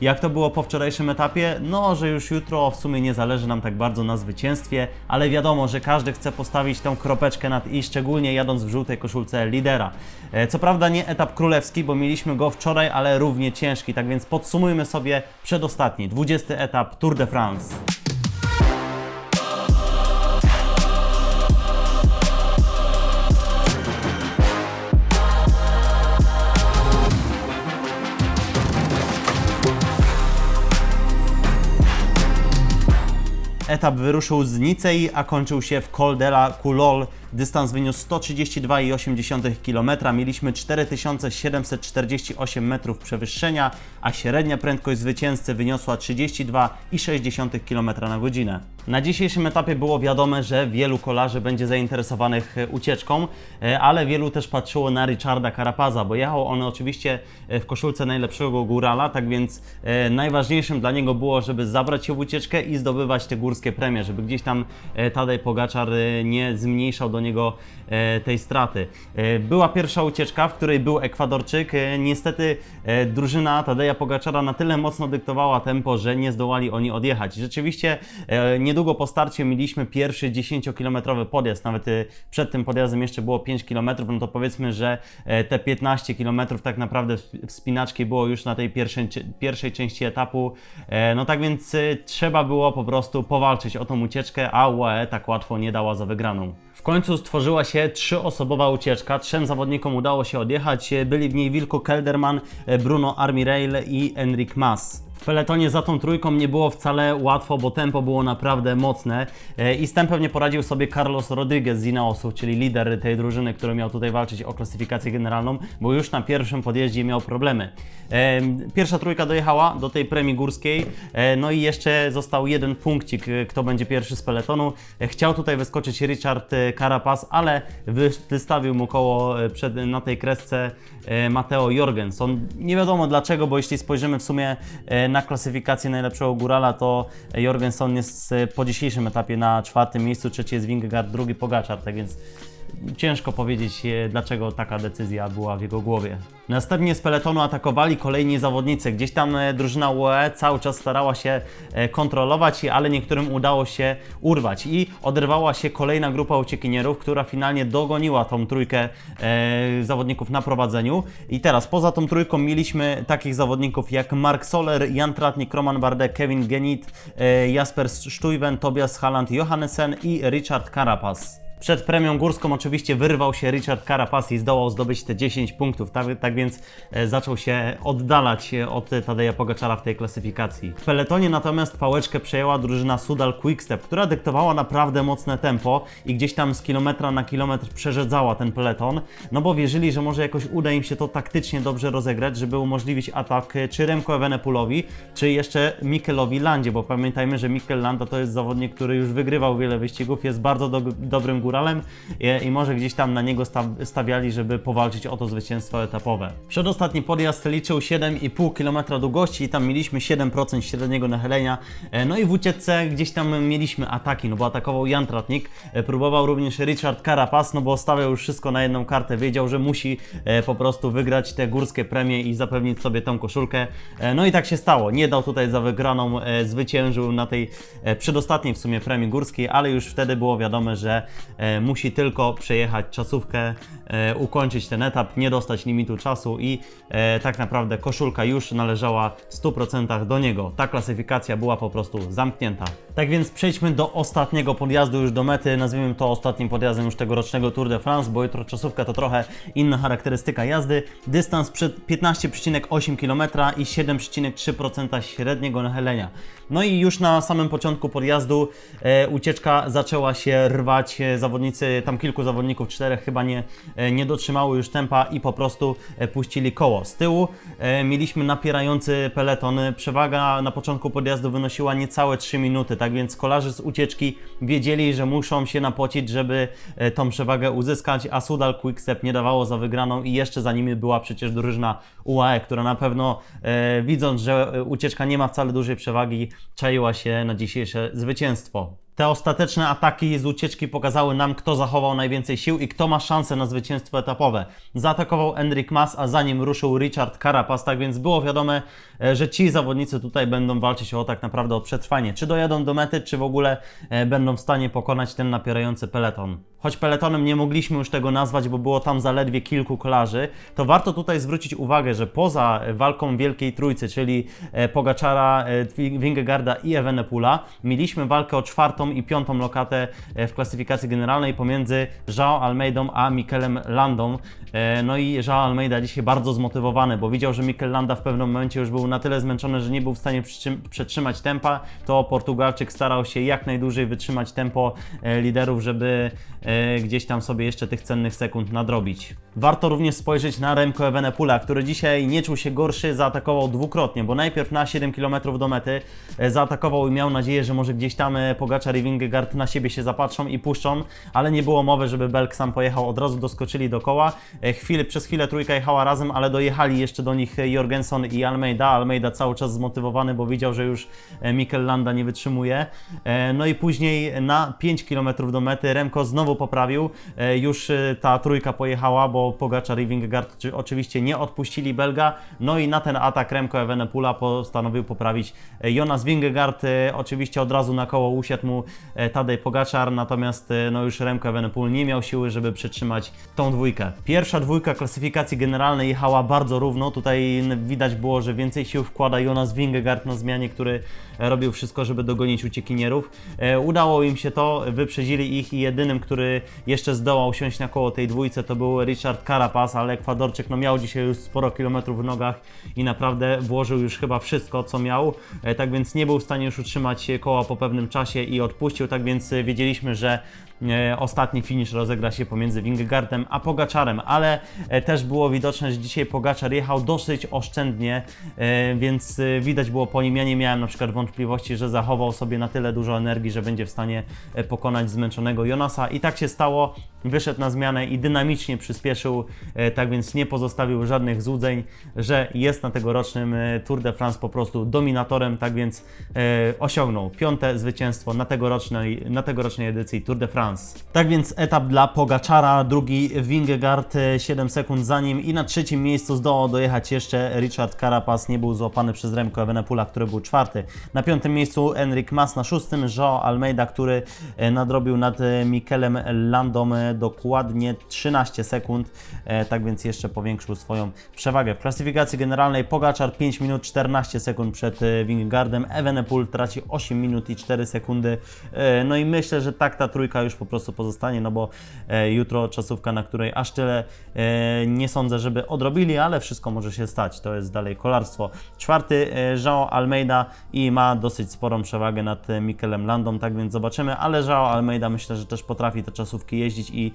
Jak to było po wczorajszym etapie? No, że już jutro w sumie nie zależy nam tak bardzo na zwycięstwie, ale wiadomo, że każdy chce postawić tą kropeczkę nad i, szczególnie jadąc w żółtej koszulce lidera. E, Co prawda nie etap królewski, bo mieliśmy go wczoraj, ale równie ciężki, tak więc podsumujmy sobie przedostatni, 20 etap Tour de France. Etap wyruszył z Nicei, a kończył się w Col de la Coulol. Dystans wyniósł 132,8 km. Mieliśmy 4748 metrów przewyższenia, a średnia prędkość zwycięzcy wyniosła 32,6 km na godzinę. Na dzisiejszym etapie było wiadome, że wielu kolarzy będzie zainteresowanych e, ucieczką, e, ale wielu też patrzyło na Richarda Carapaza, bo jechał on oczywiście e, w koszulce najlepszego górala, tak więc najważniejszym dla niego było, żeby zabrać się w ucieczkę i zdobywać te górskie premie, żeby gdzieś tam Tadej Pogaczar nie zmniejszał do niego tej straty. Była pierwsza ucieczka, w której był Ekwadorczyk. Niestety drużyna Tadeja Pogaczara na tyle mocno dyktowała tempo, że nie zdołali oni odjechać. Rzeczywiście e, niedługo po starcie mieliśmy pierwszy 10-kilometrowy podjazd, nawet e, przed tym podjazdem jeszcze było 5 km, no to powiedzmy, że e, te 15 km tak naprawdę wspinaczki było już na tej pierwszej, pierwszej części etapu. E, No tak więc e, trzeba było po prostu powalczyć o tą ucieczkę, a UAE tak łatwo nie dała za wygraną. W końcu stworzyła się trzyosobowa ucieczka. Trzem zawodnikom udało się odjechać. E, Byli w niej Wilko Kelderman, e, Bruno Armirail i Enric Mas. W peletonie za tą trójką nie było wcale łatwo, bo tempo było naprawdę mocne E, i z tempem nie poradził sobie Carlos Rodriguez z Ineosu, czyli lider tej drużyny, który miał tutaj walczyć o klasyfikację generalną, bo już na pierwszym podjeździe miał problemy. E, Pierwsza trójka dojechała do tej premii górskiej, e, no i jeszcze został jeden punkcik, kto będzie pierwszy z peletonu. Chciał tutaj wyskoczyć Richard Carapaz, ale wy, wystawił mu koło przed, na tej kresce Mateo Jorgenson. Nie wiadomo dlaczego, bo jeśli spojrzymy w sumie na klasyfikację najlepszego górala, to Jorgenson jest e, po dzisiejszym etapie na czwartym miejscu, trzeci jest Vingegaard, drugi Pogaczar, tak więc ciężko powiedzieć, e, dlaczego taka decyzja była w jego głowie. Następnie z peletonu atakowali kolejni zawodnicy. Gdzieś tam e, drużyna UE cały czas starała się e, kontrolować, ale niektórym udało się urwać i oderwała się kolejna grupa uciekinierów, która finalnie dogoniła tą trójkę zawodników na prowadzeniu. I teraz poza tą trójką mieliśmy takich zawodników jak Mark Soler, Jan Tratnik, Roman Bardet, Kevin Genit, Jasper Stuyven, Tobias Halland, Johannesen i Richard Carapaz. Przed premią górską oczywiście wyrwał się Richard Carapaz i zdołał zdobyć te 10 punktów, tak, tak więc e, zaczął się oddalać od Tadeja Pogaczara w tej klasyfikacji. W peletonie natomiast pałeczkę przejęła drużyna Sudal Quickstep, która dyktowała naprawdę mocne tempo i gdzieś tam z kilometra na kilometr przerzedzała ten peleton, no bo wierzyli, że może jakoś uda im się to taktycznie dobrze rozegrać, żeby umożliwić atak e, czy Remco Evenepoelowi, czy jeszcze Mikelowi Landzie, bo pamiętajmy, że Mikel Landa to jest zawodnik, który już wygrywał wiele wyścigów, jest bardzo do, dobrym góralem i, może gdzieś tam na niego sta, stawiali, żeby powalczyć o to zwycięstwo etapowe. Przedostatni podjazd liczył 7,5 km długości i tam mieliśmy 7% średniego nachylenia. E, No i w ucieczce gdzieś tam mieliśmy ataki, no bo atakował Jan Tratnik, e, próbował również Richard Carapaz, no bo stawiał już wszystko na jedną kartę, wiedział, że musi e, po prostu wygrać te górskie premie i zapewnić sobie tą koszulkę. E, No i tak się stało. Nie dał tutaj za wygraną, e, zwyciężył na tej e, przedostatniej w sumie premii górskiej, ale już wtedy było wiadome, że e, musi tylko przejechać czasówkę, e, ukończyć ten etap, nie dostać limitu czasu i e, tak naprawdę koszulka już należała w 100% do niego. Ta klasyfikacja była po prostu zamknięta. Tak więc przejdźmy do ostatniego podjazdu już do mety, nazwijmy to ostatnim podjazdem już tegorocznego Tour de France, bo jutro czasówka to trochę inna charakterystyka jazdy. Dystans przed 15,8 km i 7,3% średniego nachylenia. No i już na samym początku podjazdu e, ucieczka zaczęła się rwać. E, Zawodnicy, tam kilku zawodników, czterech chyba nie, e, nie dotrzymało już tempa i po prostu e, puścili koło. Z tyłu e, mieliśmy napierający peleton. Przewaga na początku podjazdu wynosiła niecałe 3 minuty, tak więc kolarze z ucieczki wiedzieli, że muszą się napocić, żeby tą przewagę uzyskać, a Sudal Quickstep nie dawało za wygraną i jeszcze za nimi była przecież drużyna UAE, która na pewno widząc, że ucieczka nie ma wcale dużej przewagi, czaiła się na dzisiejsze zwycięstwo. Te ostateczne ataki z ucieczki pokazały nam, kto zachował najwięcej sił i kto ma szansę na zwycięstwo etapowe. Zaatakował Enric Mas, a za nim ruszył Richard Carapaz, tak więc było wiadome, e, że ci zawodnicy tutaj będą walczyć o tak naprawdę o przetrwanie. Czy dojadą do mety, czy w ogóle e, będą w stanie pokonać ten napierający peleton. Choć peletonem nie mogliśmy już tego nazwać, bo było tam zaledwie kilku kolarzy, to warto tutaj zwrócić uwagę, że poza walką Wielkiej Trójcy, czyli e, Pogaczara, e, Wingegarda i Evenepula, mieliśmy walkę o czwartą i piątą lokatę e, w klasyfikacji generalnej pomiędzy João Almeidą a Mikelem Landą. No i João Almeida dzisiaj bardzo zmotywowany, bo widział, że Mikel Landa w pewnym momencie już był na tyle zmęczony, że nie był w stanie przetrzymać tempa, to Portugalczyk starał się jak najdłużej wytrzymać tempo liderów, żeby gdzieś tam sobie jeszcze tych cennych sekund nadrobić. Warto również spojrzeć na Remco Evenepoela, który dzisiaj nie czuł się gorszy, zaatakował dwukrotnie, bo najpierw na 7 km do mety e, zaatakował i miał nadzieję, że może gdzieś tam e, Pogaczar i Vingegaard na siebie się zapatrzą i puszczą, ale nie było mowy, żeby Belk sam pojechał, od razu doskoczyli do koła. E, Chwilę, przez chwilę trójka jechała razem, ale dojechali jeszcze do nich Jorgensen i Almeida. Almeida cały czas zmotywowany, bo widział, że już Mikel Landa nie wytrzymuje. No i później na 5 km do mety Remco znowu poprawił. E, Już e, ta trójka pojechała, bo Pogaczar i Vingegaard czy- oczywiście nie odpuścili Belga. No i na ten atak Remco Evenepoela postanowił poprawić e, Jonas Vingegaard. Oczywiście od razu na koło usiadł mu Tadej Pogaczar, natomiast no już Remco Evenepoel nie miał siły, żeby przytrzymać tą dwójkę. Pierwsza dwójka klasyfikacji generalnej jechała bardzo równo. Tutaj widać było, że więcej sił wkłada Jonas Vingegaard na zmianie, który robił wszystko, żeby dogonić uciekinierów. Udało im się to, wyprzedzili ich i jedynym, który jeszcze zdołał siąść na koło tej dwójce to był Richard Carapaz, ale Ekwadorczyk no, miał dzisiaj już sporo kilometrów w nogach i naprawdę włożył już chyba wszystko, co miał, e, tak więc nie był w stanie już utrzymać koła po pewnym czasie i odpuścił, tak więc e, wiedzieliśmy, że ostatni finisz rozegra się pomiędzy Vingegaardem a Pogaczarem, ale e, też było widoczne, że dzisiaj Pogaczar jechał dosyć oszczędnie, e, więc e, widać było po nim, ja nie miałem na przykład wątpliwości, że zachował sobie na tyle dużo energii, że będzie w stanie e, pokonać zmęczonego Jonasa. I tak się stało, wyszedł na zmianę i dynamicznie przyspieszył, e, tak więc nie pozostawił żadnych złudzeń, że jest na tegorocznym e, Tour de France po prostu dominatorem, tak więc e, osiągnął piąte zwycięstwo na tegorocznej, na tegorocznej edycji Tour de France. Tak więc etap dla Pogaczara, drugi Vingegaard e, 7 sekund za nim i na trzecim miejscu zdołał dojechać jeszcze Richard Carapaz, nie był złapany przez Remco Evenepoela, który był czwarty. Na piątym miejscu Enric Mas, na szóstym João Almeida, który e, nadrobił nad e, Mikelem Landą e, dokładnie 13 sekund, e, tak więc jeszcze powiększył swoją przewagę. W klasyfikacji generalnej Pogaczar 5 minut 14 sekund przed e, Vingegaardem, Evenepoel traci 8 minut i 4 sekundy. E, No i myślę, że tak ta trójka już po prostu pozostanie, no bo e, jutro czasówka, na której aż tyle e, nie sądzę, żeby odrobili, ale wszystko może się stać. To jest dalej kolarstwo. Czwarty e, João Almeida i ma dosyć sporą przewagę nad Mikelem Landą, tak więc zobaczymy, ale João Almeida myślę, że też potrafi te czasówki jeździć i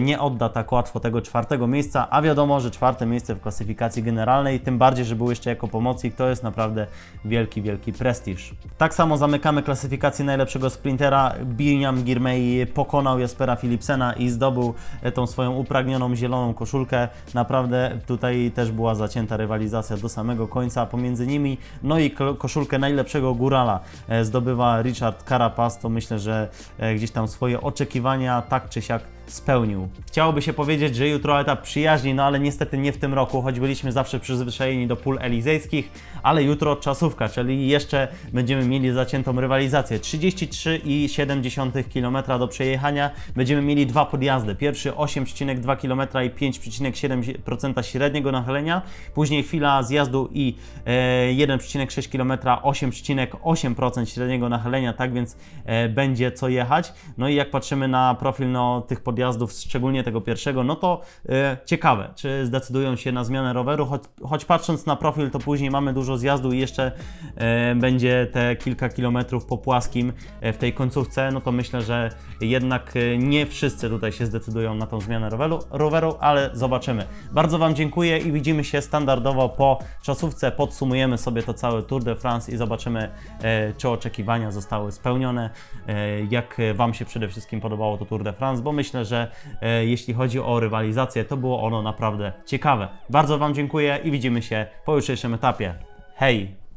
nie odda tak łatwo tego czwartego miejsca, a wiadomo, że czwarte miejsce w klasyfikacji generalnej, tym bardziej, że był jeszcze jako pomocnik, to jest naprawdę wielki, wielki prestiż. Tak samo zamykamy klasyfikację najlepszego sprintera. Binyam Girmay pokonał Jaspera Philipsena i zdobył e, tą swoją upragnioną zieloną koszulkę. Naprawdę tutaj też była zacięta rywalizacja do samego końca pomiędzy nimi. No i ko- koszulkę najlepszego górala e, zdobywa Richard Carapaz. To myślę, że e, gdzieś tam swoje oczekiwania tak czy siak spełnił. Chciałoby się powiedzieć, że jutro etap przyjaźni, no ale niestety nie w tym roku, choć byliśmy zawsze przyzwyczajeni do pól elizejskich, ale jutro czasówka, czyli jeszcze będziemy mieli zaciętą rywalizację. 33,7 km do przejechania, będziemy mieli dwa podjazdy. Pierwszy 8,2 km i 5,7% średniego nachylenia, później chwila zjazdu i e, 1,6 km, 8,8% średniego nachylenia, tak więc e, będzie co jechać. No i jak patrzymy na profil no, tych podjazdów, szczególnie tego pierwszego, no to e, ciekawe, czy zdecydują się na zmianę roweru, choć, choć patrząc na profil, to później mamy dużo zjazdu i jeszcze e, będzie te kilka kilometrów po płaskim e, w tej końcówce, no to myślę, że jednak nie wszyscy tutaj się zdecydują na tą zmianę roweru, roweru, ale zobaczymy. Bardzo Wam dziękuję i widzimy się standardowo po czasówce. Podsumujemy sobie to całe Tour de France i zobaczymy, czy oczekiwania zostały spełnione, jak Wam się przede wszystkim podobało to Tour de France, bo myślę, że e, jeśli chodzi o rywalizację, to było ono naprawdę ciekawe. Bardzo Wam dziękuję i widzimy się po jutrzejszym etapie. Hej!